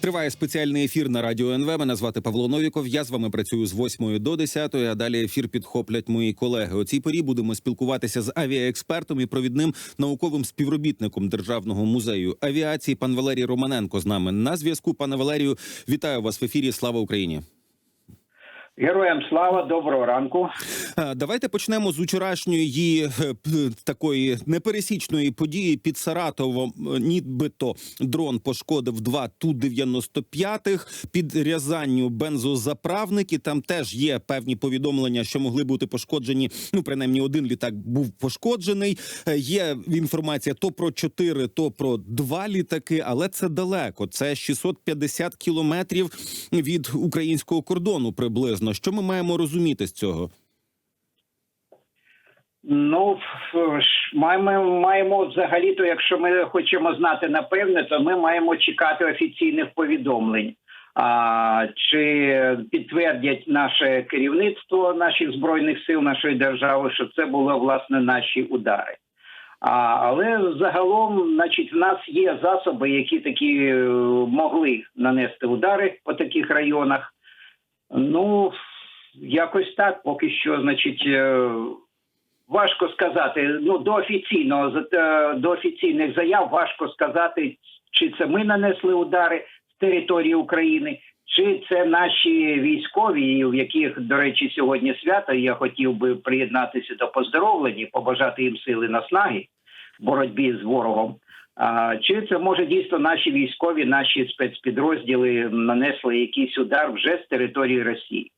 Триває спеціальний ефір на радіо НВ. Мене звати Павло Новіков. Я з вами працюю з 8 до 10, а далі ефір підхоплять мої колеги. У цій порі будемо спілкуватися з авіаекспертом і провідним науковим співробітником Державного музею авіації. Пан Валерій Романенко з нами на зв'язку. Пане Валерію, вітаю вас в ефірі. Слава Україні. Героям слава, доброго ранку. Давайте почнемо з вчорашньої е, такої непересічної події під Саратовом. Е, Нібито дрон пошкодив два ту 95 під Рязанню бензозаправники. Там теж є певні повідомлення, що могли бути пошкоджені. Ну, принаймні, один літак був пошкоджений. Е, Є інформація то про чотири, то про два літаки, але це далеко. Це 650 кілометрів від українського кордону приблизно. Що ми маємо розуміти з цього? Ну маємо маємо взагалі, то якщо ми хочемо знати напевне, то ми маємо чекати офіційних повідомлень. А чи підтвердять наше керівництво наших збройних сил нашої держави, що це були власне наші удари? А, але загалом, значить, в нас є засоби, які такі е, могли нанести удари по таких районах. Ну якось так, поки що, значить, е, важко сказати. Ну до офіційного е, до офіційних заяв важко сказати, чи це ми нанесли удари з території України, чи це наші військові, в яких, до речі, сьогодні свято. Я хотів би приєднатися до поздоровлень побажати їм сили наснаги в боротьбі з ворогом. Чи це може дійсно наші військові, наші спецпідрозділи нанесли якийсь удар вже з території Росії?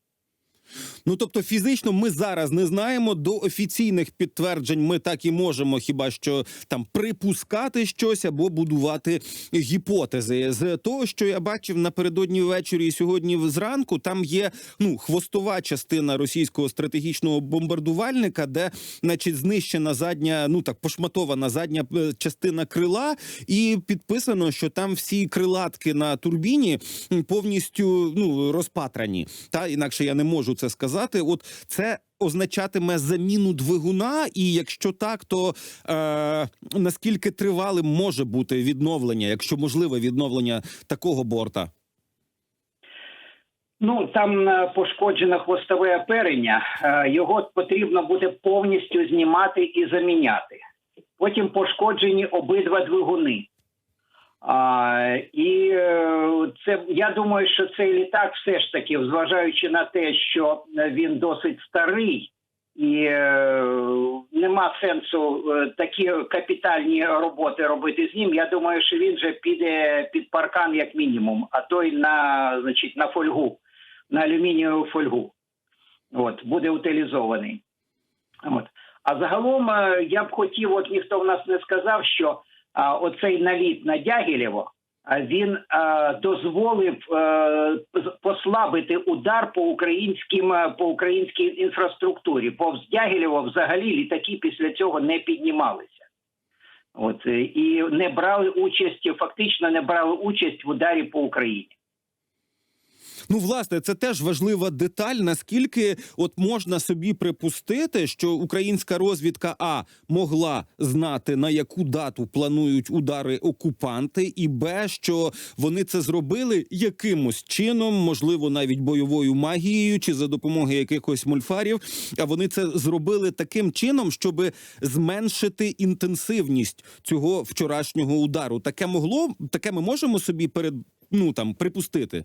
Ну тобто, фізично ми зараз не знаємо до офіційних підтверджень. Ми так і можемо, хіба що там припускати щось або будувати гіпотези. З того, що я бачив напередодні ввечері і сьогодні зранку, там є ну хвостова частина російського стратегічного бомбардувальника, де, значить, знищена задня, ну так пошматована задня е, частина крила, і підписано, що там всі крилатки на турбіні повністю ну розпатрані. Та інакше я не можу це сказати. От це означатиме заміну двигуна, і якщо так, то е, наскільки тривалим може бути відновлення, якщо можливе відновлення такого борта? Ну там е, пошкоджено хвостове оперення. Е, Його потрібно буде повністю знімати і заміняти. Потім пошкоджені обидва двигуни. А, і це я думаю, що цей літак, все ж таки, зважаючи на те, що е, він досить старий, і е, нема сенсу е, такі капітальні роботи робити з ним. Я думаю, що він же піде під паркан як мінімум, а то й на значить на фольгу, на алюмінієву фольгу. От буде утилізований. От. А загалом е, я б хотів, от ніхто в нас не сказав, що а, оцей наліт на Дягілєво, він а, дозволив е, послабити удар по українським е, по українській інфраструктурі. Повз Дягілєво взагалі літаки після цього не піднімалися. От е, і не брали участь, фактично не брали участь в ударі по Україні. Ну, власне, це теж важлива деталь. Наскільки от можна собі припустити, що українська розвідка А могла знати на яку дату планують удари окупанти, і Б, що вони це зробили якимось чином, можливо, навіть бойовою магією чи за допомогою якихось мульфарів. А вони це зробили таким чином, щоб зменшити інтенсивність цього вчорашнього удару. Таке могло таке ми можемо собі перед ну там припустити.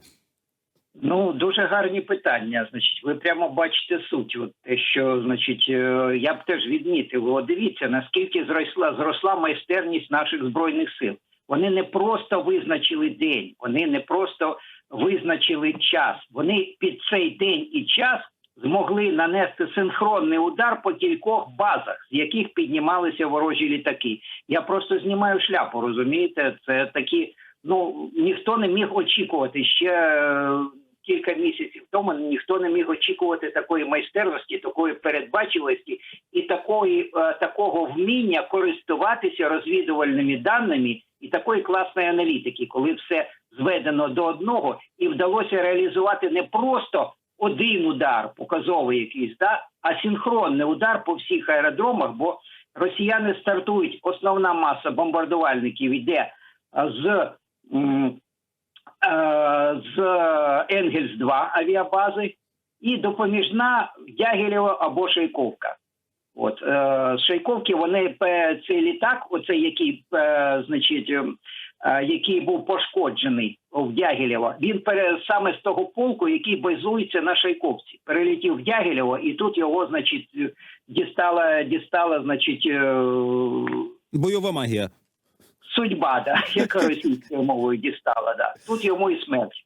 Ну дуже гарні питання. Значить, ви прямо бачите суть. От те, що значить, е, я б теж відмітив. От дивіться, наскільки зросла зросла майстерність наших збройних сил. Вони не просто визначили день, вони не просто визначили час. Вони під цей день і час змогли нанести синхронний удар по кількох базах, з яких піднімалися ворожі літаки. Я просто знімаю шляпу, розумієте? Це такі. Ну ніхто не міг очікувати ще е, кілька місяців тому. Ніхто не міг очікувати такої майстерності, такої передбачливості і такої е, такого вміння користуватися розвідувальними даними і такої класної аналітики, коли все зведено до одного, і вдалося реалізувати не просто один удар, показовий якийсь, да, а синхронний удар по всіх аеродромах, бо росіяни стартують, основна маса бомбардувальників йде з е, з Енгельс 2 авіабази і допоміжна Дягілєво або Шейковка. От е, з Шейковки вони е, цей літак, оцей який е, значить, е, е, який був пошкоджений в Дягілєво, він саме з того полку, який базується на Шейковці, перелетів в Дягілєво, і тут його, значить, дістала, дістала, значить, е, Бойова магія. Судьба, да, яка російською мовою дістала. Да. Тут йому і смерть.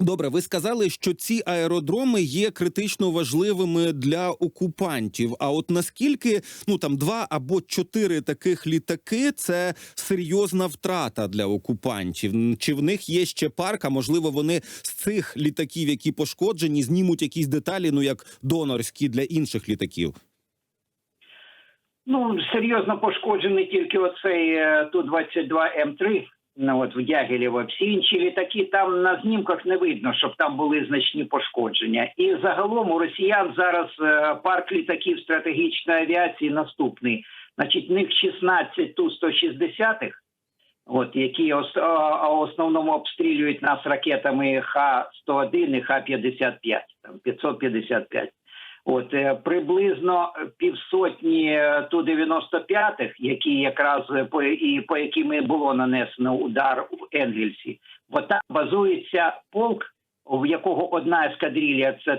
Добре, ви сказали, що ці аеродроми є критично важливими для окупантів. А от наскільки ну там два або чотири таких літаки це серйозна втрата для окупантів? Чи в них є ще парк? А можливо, вони з цих літаків, які пошкоджені, знімуть якісь деталі, ну як донорські для інших літаків? Ну, серйозно пошкоджений тільки оцей е, Ту-22М3, ну, от в Дягілєво. Всі інші літаки там на знімках не видно, щоб там були значні пошкодження. І загалом у росіян зараз е, парк літаків стратегічної авіації наступний. Значить, в них 16 Ту-160, от, які ос- а, а в основному обстрілюють нас ракетами Х-101 і Х-55, там 555. От е, приблизно півсотні е, ту 95-х, які якраз е, по і по яким було нанесено удар в Енгельсі, бо там базується полк, в якого одна ескадрилля це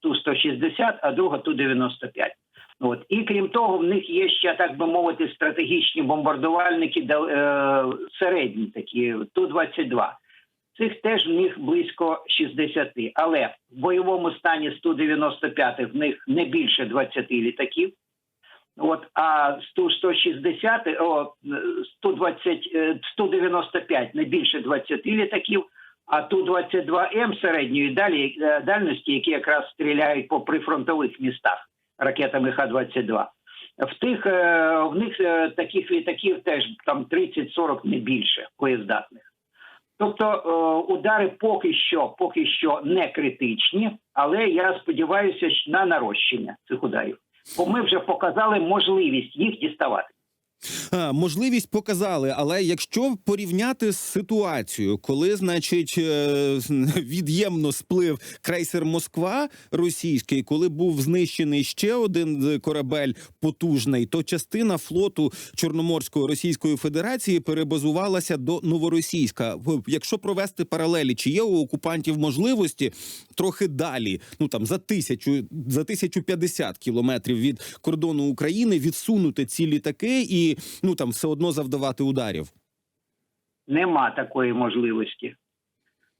ту 160, а друга ту 95 От і крім того, в них є ще так би мовити стратегічні бомбардувальники е, середні, такі ту 22 Цих теж в них близько 60. Але в бойовому стані 195 в них не більше 20 літаків. От, а 100, 160, о, 120, е, 195 не більше 20 літаків, а Ту-22М середньої далі, е, дальності, які якраз стріляють по прифронтових містах ракетами Х-22. В тих е, в них е, таких літаків теж там 30-40 не більше боєздатних. Тобто е, удари поки що, поки що не критичні, але я сподіваюся на нарощення цих ударів. Бо ми вже показали можливість їх діставати. Можливість показали, але якщо порівняти з ситуацією, коли, значить, е, від'ємно сплив крейсер Москва російський, коли був знищений ще один е, корабель потужний, то частина флоту Чорноморської Російської Федерації перебазувалася до Новоросійська. Якщо провести паралелі, чи є у окупантів можливості трохи далі, ну там за тисячу за 1050 кілометрів від кордону України відсунути ці літаки і ну там все одно завдавати ударів. Нема такої можливості.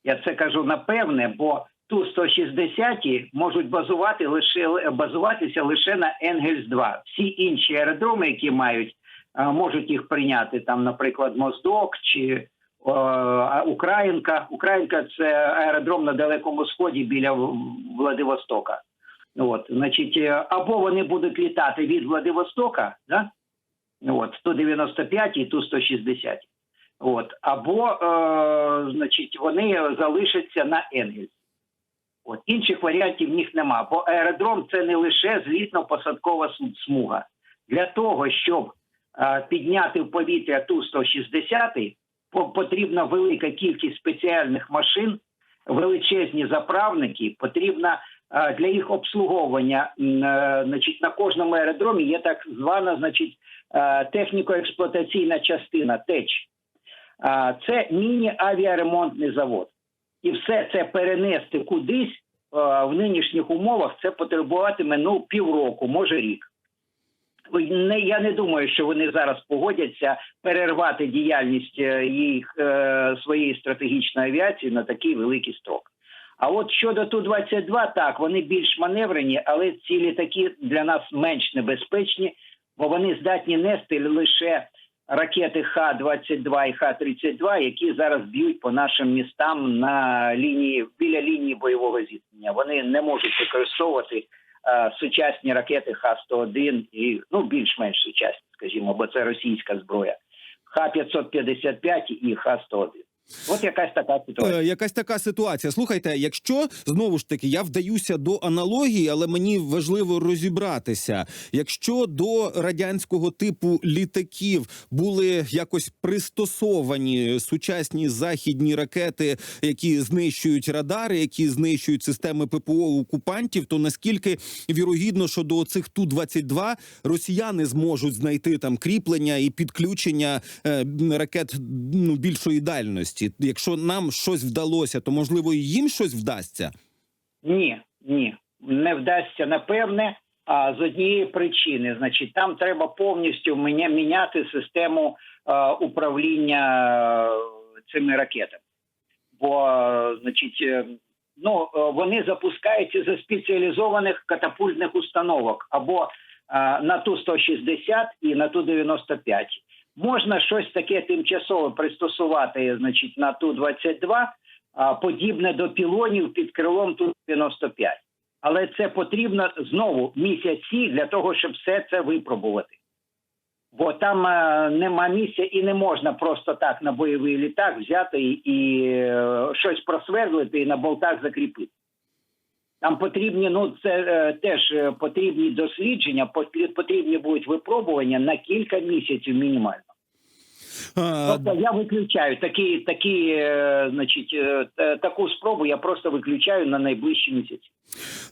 Я це кажу напевне, бо ту 160 можуть базувати лише базуватися лише на Енгельс 2 Всі інші аеродроми, які мають, е, можуть їх прийняти там, наприклад, Моздок чи о, Українка. Українка це аеродром на далекому сході біля Владивостока. От, значить, е, або вони будуть літати від Владивостока, да? От, 195 і ту 160. От або е, значить вони залишаться на Енгельс. От інших варіантів в них нема. Бо аеродром це не лише злітно-посадкова см- смуга. Для того, щоб е, підняти в повітря ту 160 по- потрібна велика кількість спеціальних машин, величезні заправники. Потрібна для їх обслуговування. е, значить, на кожному аеродромі є так звана, значить, е, техніко-експлуатаційна частина ТЕЧ. Це міні-авіаремонтний завод. І все це перенести кудись в нинішніх умовах це потребуватиме ну півроку, може рік. Не, я не думаю, що вони зараз погодяться перервати діяльність е, їх е, своєї стратегічної авіації на такий великий строк. А от щодо Ту-22, так вони більш маневрені, але ці літаки для нас менш небезпечні, бо вони здатні нести лише ракети Х-22 і Х-32, які зараз б'ють по нашим містам на лінії біля лінії бойового зіткнення. Вони не можуть використовувати е, сучасні ракети Х-101 і ну більш-менш сучасні, скажімо, бо це російська зброя. Х-555 і Х-101. От якась така ситуація. Е, якась така ситуація. Слухайте, якщо знову ж таки я вдаюся до аналогії, але мені важливо розібратися. Якщо до радянського типу літаків були якось пристосовані сучасні західні ракети, які знищують радари, які знищують системи ППО окупантів, то наскільки вірогідно, що до цих ту 22 росіяни зможуть знайти там кріплення і підключення е, ракет ну, більшої дальності? Якщо нам щось вдалося, то можливо і їм щось вдасться. Ні, ні, не вдасться напевне. А з однієї причини, значить, там треба повністю міняти систему управління е, цими ракетами. Бо, е, значить, е, ну вони запускаються за спеціалізованих катапультних установок або на ту 160 і на ту 95. Можна щось таке тимчасово пристосувати, значить, на ту 22, а, подібне до пілонів під крилом ту 95. Але це потрібно знову місяці для того, щоб все це випробувати. Бо там е, нема місця і не можна просто так на бойовий літак взяти і, і е, щось просвердлити і на болтах закріпити. Там потрібні, ну це е, теж е, потрібні дослідження, потрібні будуть випробування на кілька місяців мінімально. А, Тобто я виключаю такі, такі, е, значить, е, таку спробу я просто виключаю на найближчі місяці.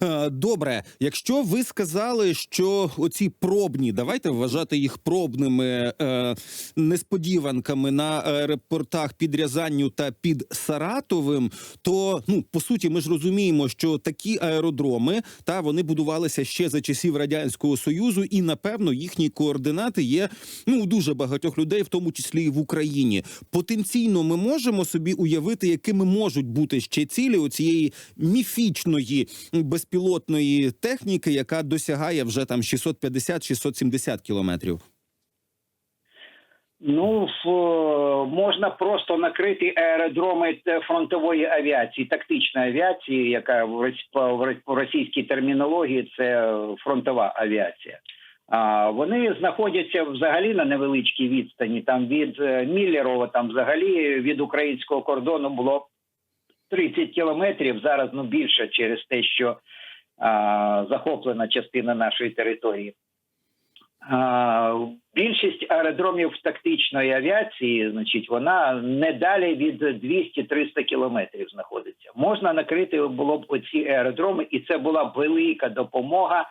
Е, Добре, якщо ви сказали, що оці пробні, давайте вважати їх пробними е, несподіванками на аеропортах під Рязанню та під Саратовим, то ну по суті, ми ж розуміємо, що такі аеродроми та вони будувалися ще за часів радянського союзу, і напевно їхні координати є ну у дуже багатьох людей, в тому числі і в Україні. Потенційно, ми можемо собі уявити, якими можуть бути ще цілі у цієї міфічної безпілотної техніки, яка досягає вже там 650-670 кілометрів. Ну, можна просто накрити аеродроми фронтової авіації, тактичної авіації, яка в російській термінології це фронтова авіація. А вони знаходяться взагалі на невеличкій відстані. Там від е, Міллерова, там взагалі від українського кордону було 30 кілометрів. Зараз ну більше через те, що а, захоплена частина нашої території. А, Більшість аеродромів тактичної авіації, значить, вона не далі від 200-300 кілометрів знаходиться. Можна накрити було б оці аеродроми, і це була велика допомога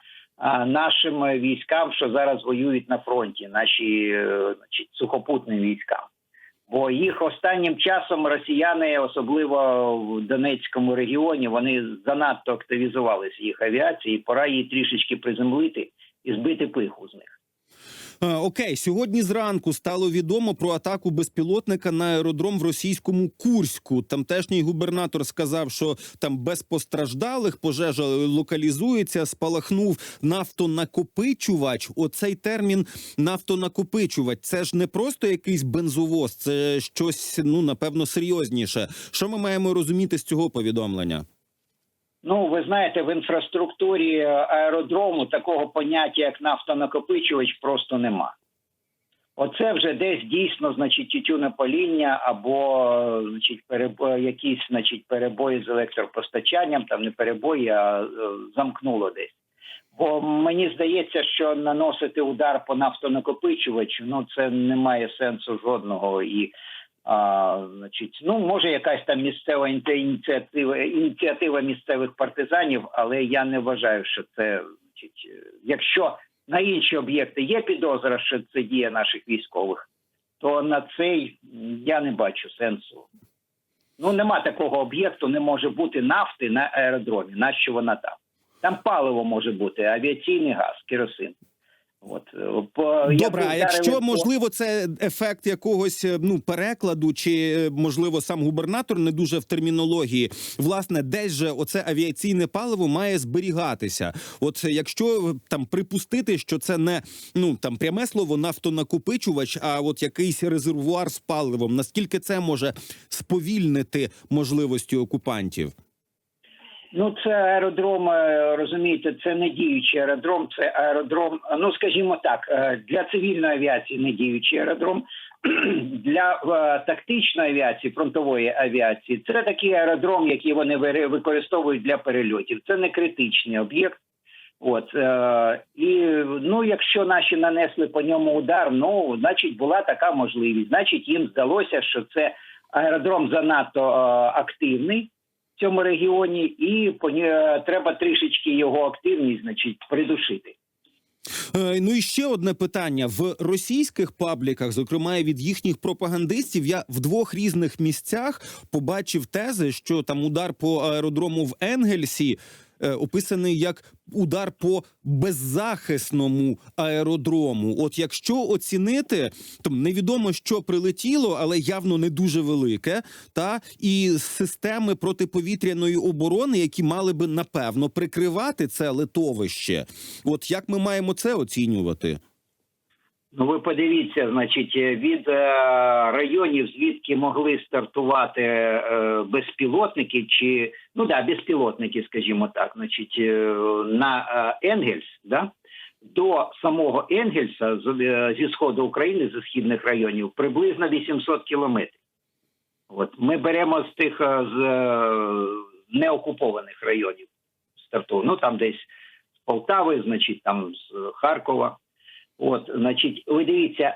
нашим військам, що зараз воюють на фронті, наші е, значить, сухопутним військам. Бо їх останнім часом росіяни, особливо в Донецькому регіоні, вони занадто активізувалися їх авіації, пора її трішечки приземлити і збити пиху з них. Е, Окей, сьогодні зранку стало відомо про атаку безпілотника на аеродром в російському Курську. Тамтешній губернатор сказав, що там без постраждалих пожежа локалізується. Спалахнув нафтонакопичувач. Оцей термін нафтонакопичувач. Це ж не просто якийсь бензовоз, це щось ну напевно серйозніше. Що ми маємо розуміти з цього повідомлення? Ну, ви знаєте, в інфраструктурі аеродрому такого поняття, як нафтонакопичувач, просто нема. Оце вже десь дійсно, значить, тютюнопаління або значить, перебої, якісь значить, перебої з електропостачанням, там не перебої, а е, замкнуло десь. Бо мені здається, що наносити удар по нафтонакопичувачу, ну це не має сенсу жодного і а, значить, ну може якась там місцева ініці- ініціатива, ініціатива місцевих партизанів, але я не вважаю, що це значить, якщо на інші об'єкти є підозра, що це дія наших військових, то на цей я не бачу сенсу. Ну нема такого об'єкту, не може бути нафти на аеродромі. Нащо вона там? Там паливо може бути, авіаційний газ, керосин. От е, по Добре, а якщо можливо це ефект якогось е, ну перекладу, чи е, можливо сам губернатор не дуже в термінології, власне, десь же оце авіаційне паливо має зберігатися. От е, якщо е, там припустити, що це не ну там пряме слово нафтонакопичувач, а от якийсь резервуар з паливом, наскільки це може сповільнити можливості окупантів? Ну, це аеродром, е, розумієте, це не діючий аеродром, це аеродром, ну скажімо так, е, для цивільної авіації не діючий аеродром, для е, тактичної авіації, фронтової авіації, це такий аеродром, який вони використовують для перельотів. Це не критичний об'єкт. От і ну, якщо наші нанесли по ньому удар, ну значить була така можливість. Значить, їм здалося, що це аеродром занадто е, активний цьому регіоні, і по треба трішечки його активність, значить, придушити. Е, Ну і ще одне питання в російських пабліках, зокрема і від їхніх пропагандистів. Я в двох різних місцях побачив тези, що там удар по аеродрому в Енгельсі. Е, Описаний як удар по беззахисному аеродрому. От якщо оцінити, то невідомо, що прилетіло, але явно не дуже велике, та і системи протиповітряної оборони, які мали би напевно прикривати це литовище. От як ми маємо це оцінювати? Ну, ви подивіться, значить, е, від е, районів, звідки могли стартувати безпілотники, чи ну да, безпілотники, скажімо так, значить, е, на е, Енгельс, да, до самого Енгельса е, зі сходу України, зі східних районів, приблизно 800 кілометрів. От ми беремо з тих з неокупованих районів старту. Ну там десь з Полтави, значить, там з Харкова. От, значить, ви дивіться,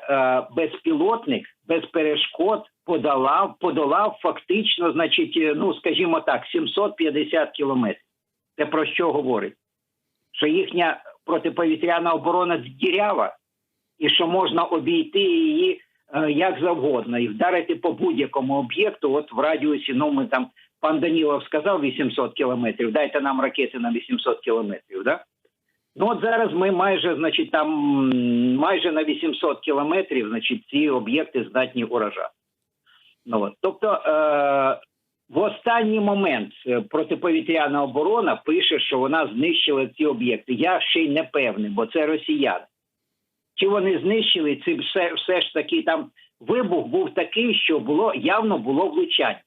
безпілотник без перешкод подолав, подолав фактично, значить, е, ну скажімо так, 750 кілометрів. Це про що говорить? Що їхня протиповітряна оборона дірява, і що можна обійти її е, як завгодно і вдарити по будь-якому об'єкту. От в радіусі, ну ми там пан Данілов сказав 800 кілометрів. Дайте нам ракети на 800 кілометрів. Да? Ну от зараз ми майже, значить, там майже на 800 кілометрів, значить, ці об'єкти здатні уражати. Ну тобто, е, в останній момент е, протиповітряна оборона пише, що вона знищила ці об'єкти. Я ще й не певний, бо це росіяни. Чи вони знищили це все, все ж таки там вибух був такий, що було явно було влучання.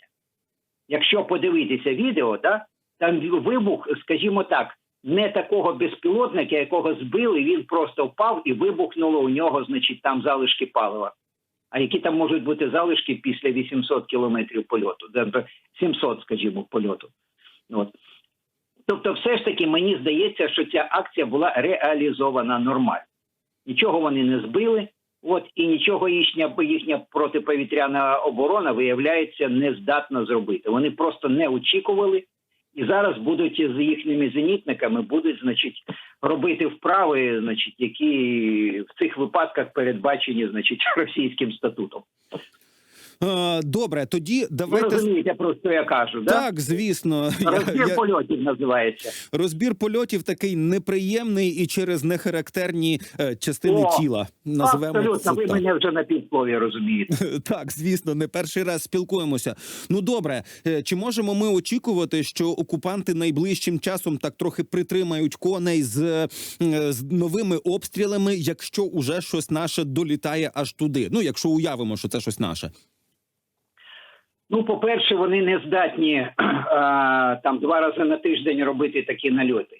Якщо подивитися відео, да, там вибух, скажімо так, не такого безпілотника, якого збили, він просто впав і вибухнуло у нього, значить, там залишки палива. А які там можуть бути залишки після 800 кілометрів польоту, Де- 700, скажімо, польоту. От. Тобто, все ж таки, мені здається, що ця акція була реалізована нормально. Нічого вони не збили, от і нічого їхня, їхня протиповітряна оборона виявляється не здатна зробити. Вони просто не очікували, і зараз будуть з їхніми зенітниками будуть, значить, робити вправи, значить, які в цих випадках передбачені, значить, російським статутом. Добре, тоді Ви давайте розумієте, про що я кажу, да? так, звісно. Розбір я, польотів називається. розбір польотів такий неприємний і через нехарактерні е, частини О, тіла. Називаємо Абсолютно, це ви так. мене вже на півслові розумієте. Так, звісно, не перший раз спілкуємося. Ну добре, е, чи можемо ми очікувати, що окупанти найближчим часом так трохи притримають коней з, е, з новими обстрілами, якщо уже щось наше долітає аж туди? Ну, якщо уявимо, що це щось наше. Ну, по-перше, вони не здатні а, там два рази на тиждень робити такі нальоти.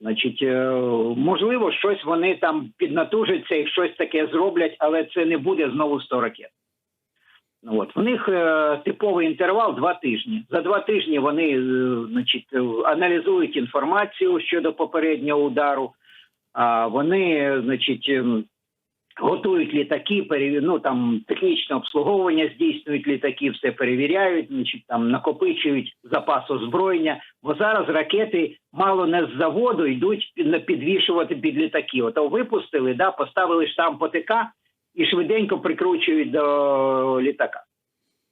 Значить, е, можливо, щось вони там піднатужаться і щось таке зроблять, але це не буде знову 100 ракет. От в них е, типовий інтервал два тижні. За два тижні вони е, значить, е, аналізують інформацію щодо попереднього удару. А вони, значить, ем, готують літаки, ну, там технічне обслуговування здійснюють літаки, все перевіряють, значить, там накопичують запас озброєння. Бо зараз ракети мало не з заводу йдуть під- підвішувати під літаки. Ото випустили, да, поставили штамп ОТК і швиденько прикручують до літака.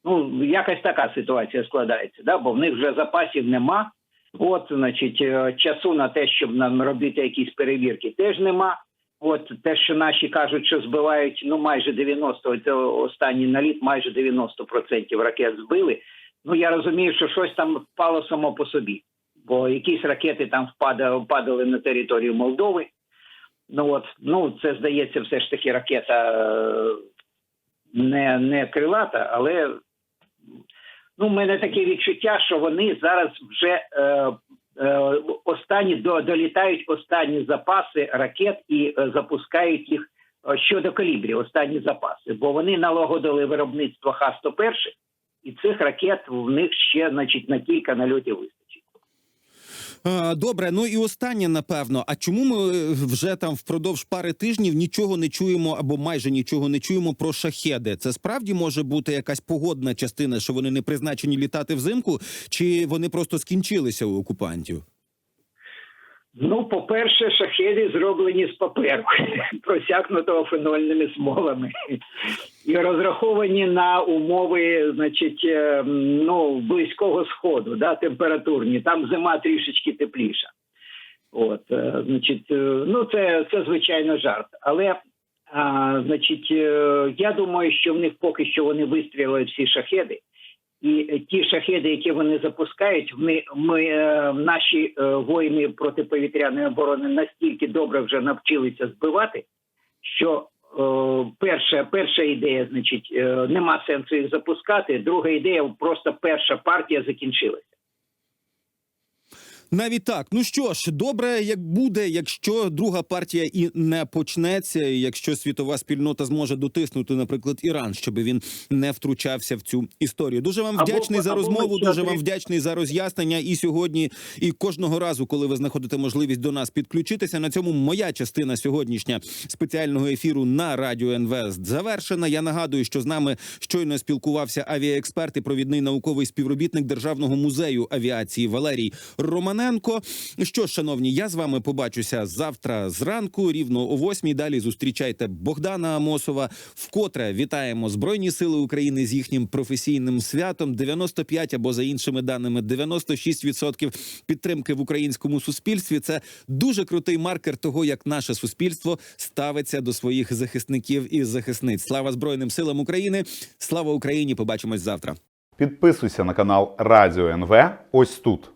Ну, якась така ситуація складається, да, бо в них вже запасів нема. От, значить, е, часу на те, щоб нам робити якісь перевірки, теж нема. От те, що наші кажуть, що збивають ну майже 90, це останній наліт, майже 90% ракет збили. Ну я розумію, що щось там впало само по собі, бо якісь ракети там впадали, впадали на територію Молдови. Ну от ну це здається, все ж таки ракета е, не, не крилата, але ну, в мене таке відчуття, що вони зараз вже е, останні до, долітають останні запаси ракет і е, запускають їх е, щодо калібрів, останні запаси, бо вони налагодили виробництво Х-101, і цих ракет в них ще значить, на кілька нальотів вистачить. Добре, ну і останнє, напевно. А чому ми е, вже там впродовж пари тижнів нічого не чуємо або майже нічого не чуємо про шахеди? Це справді може бути якась погодна частина, що вони не призначені літати взимку, чи вони просто скінчилися у окупантів? Ну, по-перше, шахеди зроблені з паперу, просякнутого фенольними смолами, і розраховані на умови, значить, е, ну, близького сходу, да, температурні. Там зима трішечки тепліша. От, е, значить, е, ну це, це звичайно жарт. Але а, значить, я думаю, що в них поки що вони вистрілили всі шахеди. І е, ті шахеди, які вони запускають, ми, ми е, наші е, воїни протиповітряної оборони настільки добре вже навчилися збивати, що перша, перша ідея, значить, нема сенсу їх запускати. Друга ідея, просто перша партія закінчилася. Навіть так. Ну що ж, добре, як буде, якщо друга партія і не почнеться, і якщо світова спільнота зможе дотиснути, наприклад, Іран, щоб він не втручався в цю історію. Дуже вам Або- вдячний за або розмову. почати- Дуже вам вдячний за роз'яснення. І сьогодні, і кожного разу, коли ви знаходите можливість до нас підключитися. На цьому моя частина сьогоднішня спеціального ефіру на радіо НВ завершена. Я нагадую, що з нами щойно спілкувався авіаексперт і провідний науковий співробітник Державного музею авіації Валерій Романенко. Що ж, шановні, я з вами побачуся завтра зранку, рівно о восьмій. Далі зустрічайте Богдана Амосова. Вкотре вітаємо Збройні Сили України з їхнім професійним святом. 95 або за іншими даними 96% підтримки в українському суспільстві. Це дуже крутий маркер того, як наше суспільство ставиться до своїх захисників і захисниць. Слава Збройним силам України! Слава Україні! Побачимось завтра. Підписуйся на канал Радіо НВ ось тут.